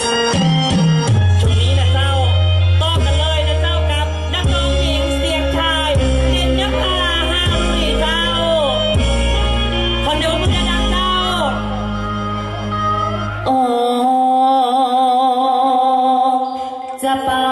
ช่นี้นะเจ้าต้อกันเลยนะเจ้ากับนักร้องหญิงเสียงชายเด็ดน้ำตาห้ามสีเจ้า คนเดียวมึงจะดังเจ้าโอจะเป่า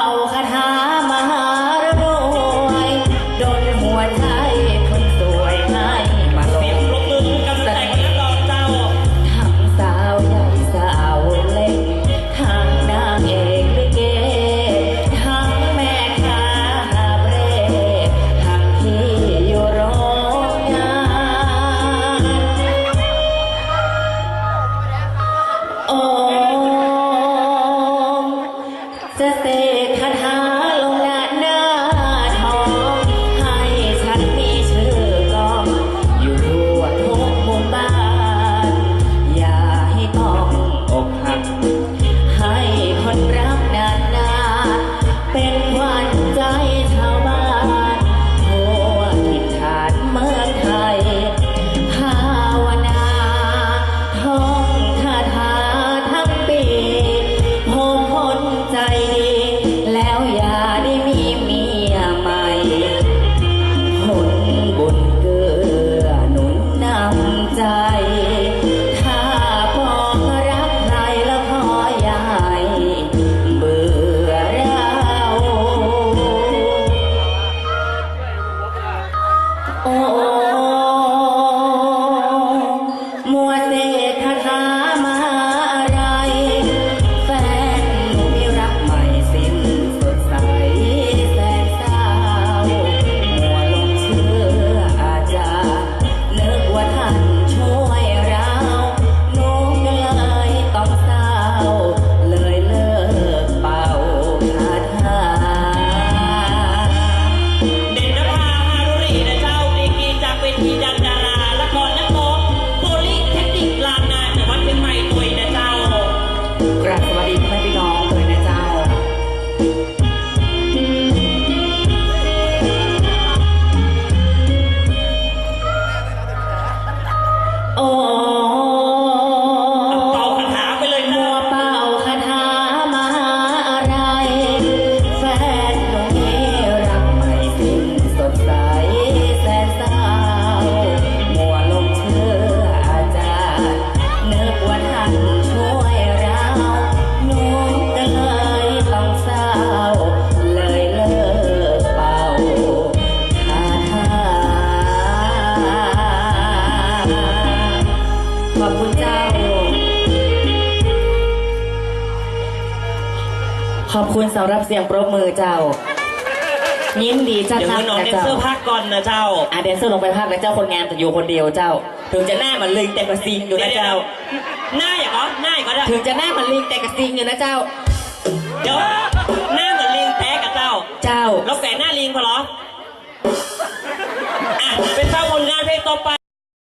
ขอบคุณสำหรับเสียงปรบมือเจ้า ยินดีจ้าเดี๋ยวหนักมือน้องนเดนเจ้ซอร์พักก่อนนะเจ้าอาเดนเซอร์ลงไปผักนะเจ้าคนงานแต่อยู่คนเดียวเจ้า ถึงจะหน้าเหมันลิงแต่กระซิงอยู่นะเจ้า หน้าอย่างก็หน้าอย่างก็ได้ถึงจะหน้าเหมันลิงแต่กระซิงอยู่นะเจ้า เดี๋ยวหน้าเหมือนลิงแท้กับเจ้า เจ้า แล้วแฝงหน้าลิงพอหรอ